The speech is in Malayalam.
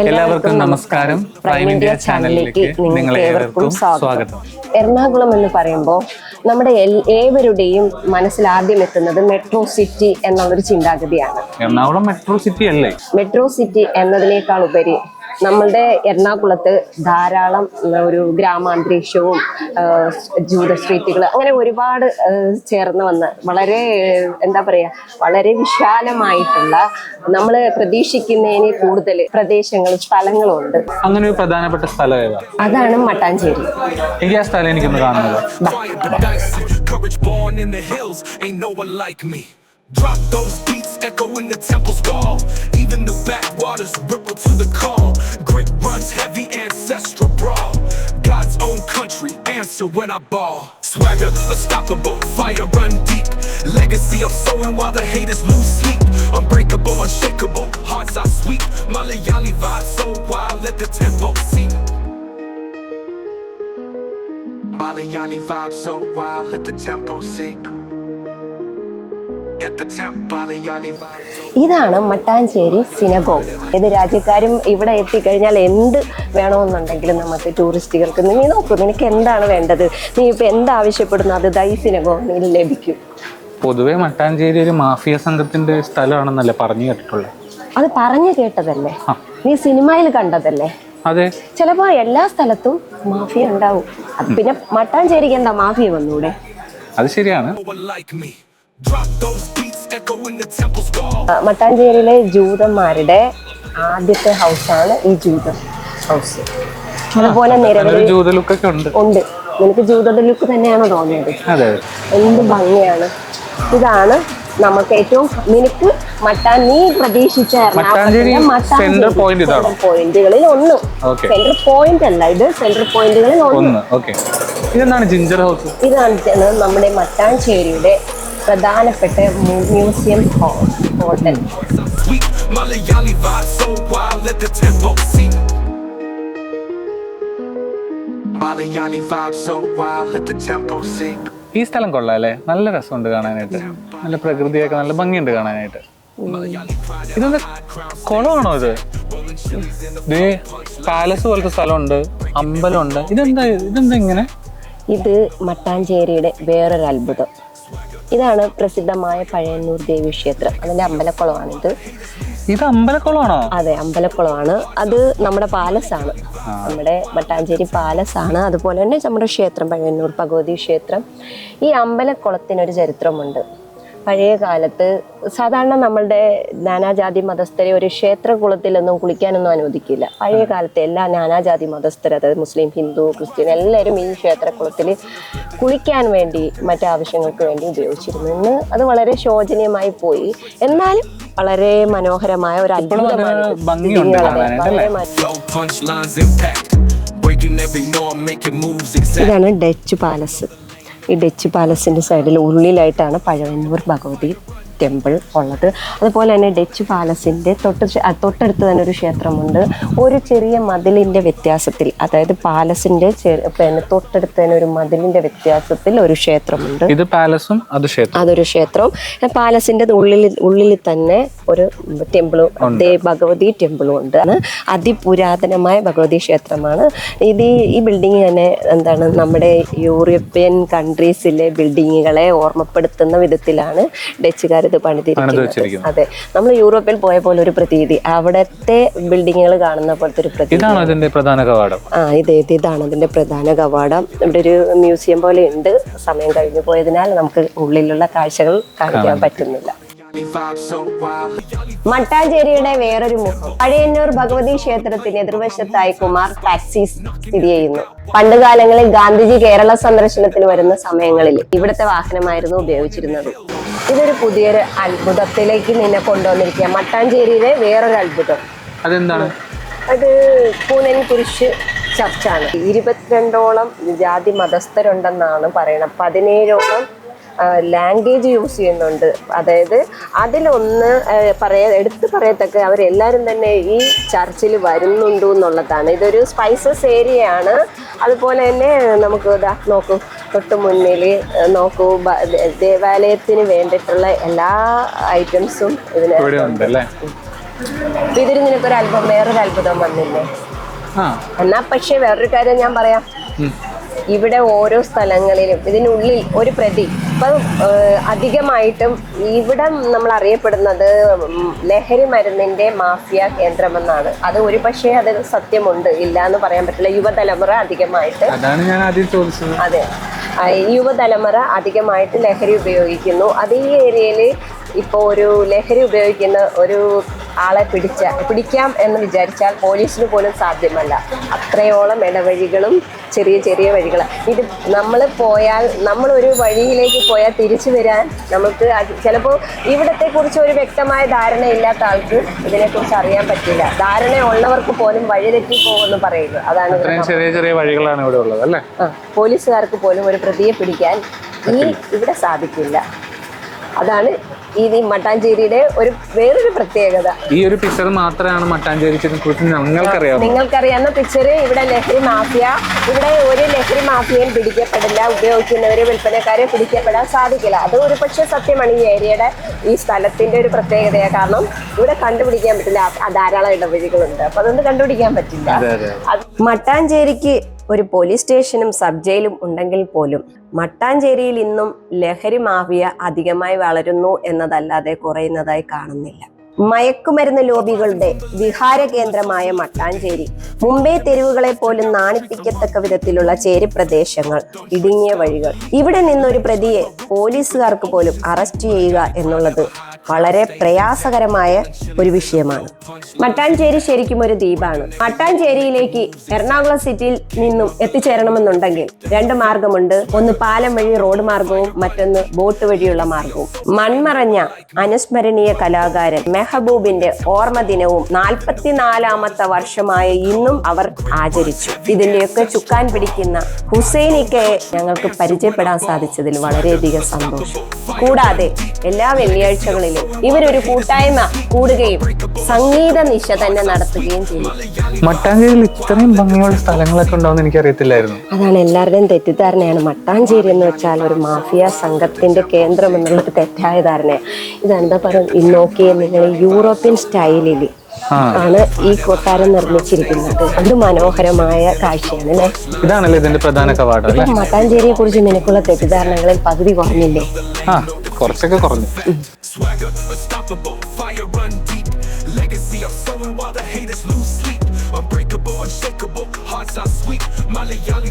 എല്ലാവർക്കും നമസ്കാരം. പ്രൈം ഇന്ത്യ ചാനലിലേക്ക് നിങ്ങളെ ഏവർക്കും സ്വാഗതം. എറണാകുളം എന്ന് പറയുമ്പോൾ നമ്മുടെ ഏവരുടെയും മനസ്സിൽ ആദ്യം എത്തുന്നത് മെട്രോ സിറ്റി എന്നുള്ളൊരു ചിന്താഗതിയാണ്. എറണാകുളം മെട്രോ സിറ്റി അല്ലേ? മെട്രോ സിറ്റി എന്നതിനേക്കാൾ ഉപരി നമ്മളുടെ എറണാകുളത്ത് ധാരാളം ഒരു ഗ്രാമാന്തരീക്ഷവും ജൂത സ്ട്രീറ്റുകൾ അങ്ങനെ ഒരുപാട് ചേർന്ന് വന്ന് വളരെ എന്താ പറയുക വളരെ വിശാലമായിട്ടുള്ള നമ്മൾ പ്രതീക്ഷിക്കുന്നതിന് കൂടുതൽ പ്രദേശങ്ങളും സ്ഥലങ്ങളും ഉണ്ട് അങ്ങനെ ഒരു പ്രധാനപ്പെട്ട സ്ഥലം അതാണ് മട്ടാഞ്ചേരി എനിക്ക് ആ സ്ഥലം എനിക്കൊന്ന് കാണുന്നത്. Drop those beats, echo in the temple's call. Even the backwaters when I ball. Swagger, unstoppable, fire run deep. Legacy I'm sowing while the haters lose sleep. Unbreakable, unshakable, hearts are sweet. Malayali vibe so wild, let the tempo sing. Malayani vibe so wild, let the tempo sing. ഇതാണ് മട്ടാഞ്ചേരി സിനഗോ ഏത് രാജ്യക്കാരും ഇവിടെ എത്തിക്കഴിഞ്ഞാൽ എന്ത് വേണമെന്നുണ്ടെങ്കിലും നമുക്ക് ടൂറിസ്റ്റുകൾക്ക് നീ നോക്കൂ നിനക്ക് എന്താണ് വേണ്ടത്? നീ ഇപ്പൊ എന്താവശ്യപ്പെടുന്നു അത് ദൈ നീ ലഭിക്കും. പൊതുവേ മട്ടാഞ്ചേരി ഒരു മാഫിയ സംഘത്തിന്റെ സ്ഥലമാണെന്നല്ലേ പറഞ്ഞു കേട്ടിട്ടുള്ളത്? അത് പറഞ്ഞു കേട്ടതല്ലേ? നീ സിനിമയിൽ കണ്ടതല്ലേ? അതെ. ചിലപ്പോ എല്ലാ സ്ഥലത്തും മാഫിയ ഉണ്ടാവും. പിന്നെ മട്ടാഞ്ചേരിക്ക് എന്താ മാഫിയ വന്നൂടെ? അത് ശരിയാണ്. മട്ടാഞ്ചേരിയിലെ ജൂതന്മാരുടെ ആദ്യത്തെ ഹൗസാണ് ഈ ജൂത ഹൗസ്. അതുപോലെ നിരവധി ഉണ്ട്. നിനക്ക് ജൂതത ലുക്ക് തന്നെയാണ് തോന്നിയത്? എന്ത് ഭംഗിയാണ്. ഇതാണ് നമുക്ക് ഏറ്റവും നിനക്ക് മട്ടാൻ നീ പ്രതീക്ഷിച്ച ഇതാണോ? പോയിന്റുകളിൽ ഒന്ന്. സെന്റർ സെൻട്രൽ പോയിന്റ് അല്ല ഇത് സെന്റർ പോയിന്റുകളിൽ ഒന്ന്. ഇതെന്താണ് ജിഞ്ചർ ഹൗസ് ഇതാണ് നമ്മുടെ മട്ടാഞ്ചേരിയുടെ പ്രധാനപ്പെട്ട മ്യൂസിയം ഹോൾ ഹോട്ടൽ. ഈ സ്ഥലം കൊള്ളാം അല്ലേ നല്ല രസമുണ്ട് കാണാനായിട്ട്. നല്ല പ്രകൃതിയൊക്കെ നല്ല ഭംഗിയുണ്ട് കാണാനായിട്ട്. ഇതെന്താ കുളമാണോ ഇത്? ദേ പാലസ് പോലത്തെ സ്ഥലമുണ്ട് അമ്പലമുണ്ട്. ഇതെന്താ ഇതെന്താ ഇങ്ങനെ? ഇത് മട്ടാഞ്ചേരിയുടെ വേറൊരു അത്ഭുതം ഇതാണ് പ്രസിദ്ധമായ പഴയന്നൂർ ദേവി ക്ഷേത്രം അതിന്റെ അമ്പലക്കുളമാണിത്. ഇത് അമ്പലക്കുളമാണോ? അതെ അമ്പലക്കുളമാണ്. അത് നമ്മുടെ പാലസ് ആണ് നമ്മുടെ മട്ടാഞ്ചേരി പാലസ് ആണ് അതുപോലെ തന്നെ നമ്മുടെ ക്ഷേത്രം പഴയന്നൂർ ഭഗവതി ക്ഷേത്രം. ഈ അമ്പലക്കുളത്തിനൊരു ചരിത്രമുണ്ട്. പഴയ കാലത്ത് സാധാരണ നമ്മളുടെ നാനാജാതി മതസ്ഥരെ ഒരു ക്ഷേത്രകുളത്തിലൊന്നും കുളിക്കാനൊന്നും അനുവദിക്കില്ല. പഴയ കാലത്തെ എല്ലാ നാനാജാതി മതസ്ഥർ അതായത് മുസ്ലിം ഹിന്ദു ക്രിസ്ത്യൻ എല്ലാവരും ഈ ക്ഷേത്രകുളത്തിൽ കുളിക്കാൻ വേണ്ടി മറ്റാവശ്യങ്ങൾക്ക് വേണ്ടി ഉപയോഗിച്ചിരുന്നു. ഇന്ന് അത് വളരെ ശോചനീയമായി പോയി. എന്നാലും വളരെ മനോഹരമായ ഒരു അത്ഭുതമാണ്. ഇതാണ് ഡച്ച് പാലസ് ഈ ഡച്ച് പാലസിന്റെ സൈഡിൽ ഉള്ളിലായിട്ടാണ് പഴവന്നൂർ ഭഗവതി. ടെമ്പിൾ ഉള്ളത്. അതുപോലെ തന്നെ ഡച്ച് പാലസിന്റെ തൊട്ട് തൊട്ടടുത്ത് തന്നെ ഒരു ക്ഷേത്രമുണ്ട്. ഒരു ചെറിയ മതിലിന്റെ വ്യത്യാസത്തിൽ അതായത് പാലസിന്റെ പിന്നെ തൊട്ടടുത്ത് തന്നെ ഒരു മതിലിന്റെ വ്യത്യാസത്തിൽ ഒരു ക്ഷേത്രമുണ്ട്. ഇത് പാലസും അത് ക്ഷേത്രം അതൊരു ക്ഷേത്രവും. പാലസിന്റെ ഉള്ളിൽ ഉള്ളിൽ തന്നെ ഒരു ടെമ്പിളും ഭഗവതി ടെമ്പിളും ഉണ്ട്. അതിപുരാതനമായ ഭഗവതി ക്ഷേത്രമാണ്. ഇത് ഈ- ഈ ബിൽഡിംഗ് തന്നെ എന്താണ് നമ്മുടെ യൂറോപ്യൻ കൺട്രീസിലെ ബിൽഡിങ്ങുകളെ ഓർമ്മപ്പെടുത്തുന്ന വിധത്തിലാണ് ഡച്ചുകാർ ഇത് പണിതിരിക്കുന്നത്. അതെ. നമ്മൾ യൂറോപ്പിൽ പോയ പോലെ ഒരു പ്രതീതി. അവിടത്തെ ബിൽഡിങ്ങുകൾ കാണുന്ന പോലത്തെ ഒരു പ്രതീതി. ഇതാണ് അതിന്റെ പ്രധാന കവാടം? ആ ഇത് ഇത് ഇതാണ് അതിന്റെ പ്രധാന കവാടം. ഇവിടെ ഒരു മ്യൂസിയം പോലെ ഉണ്ട്. സമയം കഴിഞ്ഞു പോയതിനാൽ നമുക്ക് ഉള്ളിലുള്ള കാഴ്ചകൾ കാണിക്കാൻ പറ്റുന്നില്ല. മട്ടാഞ്ചേരിയുടെ വേറൊരു മുഖം. പഴയന്നൂർ ഭഗവതി ക്ഷേത്രത്തിന് എതിർവശത്തായി കുമാർ ടാക്സി സ്ഥിതി ചെയ്യുന്നു. പണ്ട് കാലങ്ങളിൽ ഗാന്ധിജി കേരള സന്ദർശനത്തിന് വരുന്ന സമയങ്ങളിൽ ഇവിടുത്തെ വാഹനമായിരുന്നു ഉപയോഗിച്ചിരുന്നത്. ഇതൊരു പുതിയൊരു അത്ഭുതത്തിലേക്ക് നിന്നെ കൊണ്ടുവന്നിരിക്കുക. മട്ടാഞ്ചേരിയിലെ വേറൊരു അത്ഭുതം. അതെന്താണ്? അത് പൂനൻ കുരിശ് ചർച്ചാണ്. ഇരുപത്തിരണ്ടോളം ജാതി മതസ്ഥരുണ്ടെന്നാണ് പറയണം പതിനേഴോളം ലാംഗ്വേജ് യൂസ് ചെയ്യുന്നുണ്ട്. അതായത് അതിലൊന്ന് പറയാ എടുത്തു പറയത്തക്ക അവരെല്ലാവരും തന്നെ ഈ ചർച്ചിൽ വരുന്നുണ്ട് എന്നുള്ളതാണ് ഇതൊരു സ്പൈസസ് ഏരിയയാണ് അതുപോലെ തന്നെ നമുക്ക് ഇതാ നോക്കൂ. തൊട്ട് മുന്നിൽ നോക്കൂ ദേവാലയത്തിന് വേണ്ടിയിട്ടുള്ള എല്ലാ ഐറ്റംസും ഇതിന് ഇതിൽ നിനക്കൊരു അത്ഭുതം വേറൊരു അത്ഭുതം വന്നില്ലേ? എന്നാ പക്ഷേ വേറൊരു കാര്യം ഞാൻ പറയാം. ഇവിടെ ഓരോ സ്ഥലങ്ങളിലും ഇതിനുള്ളിൽ ഒരു പ്രതി ഇപ്പം അധികമായിട്ടും ഇവിടെ നമ്മൾ അറിയപ്പെടുന്നത് ലഹരി മരുന്നിന്റെ മാഫിയ കേന്ദ്രമെന്നാണ്. അത് ഒരു പക്ഷേ അത് സത്യമുണ്ട് ഇല്ല എന്ന് പറയാൻ പറ്റില്ല. യുവതലമുറ അധികമായിട്ട് അതാണ് ഞാൻ ആദ്യം ചോദിച്ചത്. അതെ. യുവതലമുറ അധികമായിട്ട് ലഹരി ഉപയോഗിക്കുന്നു. അത് ഈ ഏരിയയിൽ ഇപ്പോൾ ഒരു ലഹരി ഉപയോഗിക്കുന്ന ഒരു ആളെ പിടിച്ച പിടിക്കാം എന്ന് വിചാരിച്ചാൽ പോലീസിന് പോലും സാധ്യമല്ല. അത്രയോളം ഇടവഴികളും ചെറിയ ചെറിയ വഴികൾ ഇത് നമ്മൾ പോയാൽ നമ്മൾ ഒരു വഴിയിലേക്ക് പോയാൽ തിരിച്ചു വരാൻ നമുക്ക് ചിലപ്പോൾ ഇവിടത്തെ കുറിച്ച് ഒരു വ്യക്തമായ ധാരണ ഇല്ലാത്ത ആൾക്ക് ഇതിനെക്കുറിച്ച് അറിയാൻ പറ്റില്ല. ധാരണ ഉള്ളവർക്ക് പോലും വഴിതെറ്റി പോകുമെന്ന് പറയുന്നു. അതാണ് ചെറിയ ചെറിയ വഴികളാണ് ഇവിടെ ഉള്ളത് അല്ലേ? പോലീസുകാർക്ക് പോലും ഒരു പ്രതിയെ പിടിക്കാൻ ഈ ഇവിടെ സാധിക്കില്ല. അതാണ് ഈ മട്ടാഞ്ചേരിയുടെ ഒരു വേറൊരു പ്രത്യേകത. ഈ ഒരു പിക്ചർ മാത്രമാണ് മട്ടാഞ്ചേരി കുറിച്ച് ഞങ്ങൾക്കറിയാം നിങ്ങൾക്കറിയാവുന്ന പിക്ചർ ഇവിടെ ലഹരി മാഫിയ ഇവിടെ ഒരു ലഹരി മാഫിയയും പിടിക്കപ്പെടില്ല ഉപയോഗിക്കുന്നവരെ വിൽപ്പനക്കാരെ പിടിക്കപ്പെടാൻ സാധിക്കില്ല. അത് ഒരു പക്ഷേ സത്യമാണ് ഈ ഏരിയയുടെ ഈ സ്ഥലത്തിന്റെ ഒരു പ്രത്യേകതയാണ് കാരണം ഇവിടെ കണ്ടുപിടിക്കാൻ പറ്റില്ല. ധാരാളം ഇടവഴികളുണ്ട്. അപ്പൊ അതൊന്നും കണ്ടുപിടിക്കാൻ പറ്റില്ല. മട്ടാഞ്ചേരിക്ക് ഒരു പോലീസ് സ്റ്റേഷനും സബ് ജയിലും ഉണ്ടെങ്കിൽ പോലും മട്ടാഞ്ചേരിയിൽ ഇന്നും ലഹരി മാഫിയ അധികമായി വളരുന്നു എന്നതല്ലാതെ കുറയുന്നതായി കാണുന്നില്ല. മയക്കുമരുന്ന് ലോബികളുടെ വിഹാര കേന്ദ്രമായ മട്ടാഞ്ചേരി മുംബൈ തെരുവുകളെ പോലും നാണിപ്പിക്കത്തക്ക വിധത്തിലുള്ള ചേരി പ്രദേശങ്ങൾ ഇടുങ്ങിയ വഴികൾ. ഇവിടെ നിന്നൊരു പ്രതിയെ പോലീസുകാർക്ക് പോലും അറസ്റ്റ് ചെയ്യുക എന്നുള്ളത് വളരെ പ്രയാസകരമായ ഒരു വിഷയമാണ്. മട്ടാഞ്ചേരി ശരിക്കും ഒരു ദ്വീപാണ്. മട്ടാഞ്ചേരിയിലേക്ക് എറണാകുളം സിറ്റിയിൽ നിന്നും എത്തിച്ചേരണമെന്നുണ്ടെങ്കിൽ രണ്ട് മാർഗമുണ്ട്. ഒന്ന് പാലം വഴി റോഡ് മാർഗവും മറ്റൊന്ന് ബോട്ട് വഴിയുള്ള മാർഗവും. മൺമറഞ്ഞ അനുസ്മരണീയ കലാകാരൻ മെഹബൂബിന്റെ ഓർമ്മ ദിനവും നാൽപ്പത്തിനാലാമത്തെ വർഷമായ ഇന്നും അവർ ആചരിച്ചു. ഇതിന്റെയൊക്കെ ചുക്കാൻ പിടിക്കുന്ന ഹുസൈനിക്കയെ ഞങ്ങൾക്ക് പരിചയപ്പെടാൻ സാധിച്ചതിൽ വളരെയധികം സന്തോഷം. കൂടാതെ എല്ലാ വെള്ളിയാഴ്ചകളിലും ഇവരൊരു കൂട്ടായ്മ കൂടുകയും സംഗീത നിശ തന്നെ നടത്തുകയും ചെയ്യും മട്ടാഞ്ചേരിയിൽ ഇത്രയും ഭംഗിയുള്ള സ്ഥലങ്ങളൊക്കെ ഉണ്ടാവുമെന്ന് എനിക്കറിയത്തില്ലായിരുന്നു. അതാണ് എല്ലാവരുടെയും തെറ്റിദ്ധാരണയാണ്. മട്ടാഞ്ചേരി എന്ന് വെച്ചാൽ ഒരു മാഫിയ സംഘത്തിന്റെ കേന്ദ്രം എന്നുള്ളൊരു തെറ്റായ ധാരണയാണ് ഇതാണ് എന്താ പറയുക നോക്കിയേ നിങ്ങൾ യൂറോപ്യൻ സ്റ്റൈലിൽ ആണ് ഈ കൊട്ടാരം നിർമ്മിച്ചിരിക്കുന്നത്. അത് മനോഹരമായ കാഴ്ചയാണ് അല്ലേ? ഇതാണല്ലേ ഇതിന്റെ പ്രധാന കവാടം മട്ടാഞ്ചേരിയെ കുറിച്ച് നിനക്കുള്ള തെറ്റിദ്ധാരണകളിൽ പകുതി കുറഞ്ഞില്ലേ? ആ കുറച്ചൊക്കെ കുറഞ്ഞു. Swagger, unstoppable, fire run deep. Legacy of sowing while the haters lose sleep. Unbreakable, unshakable, hearts are sweet. Malayali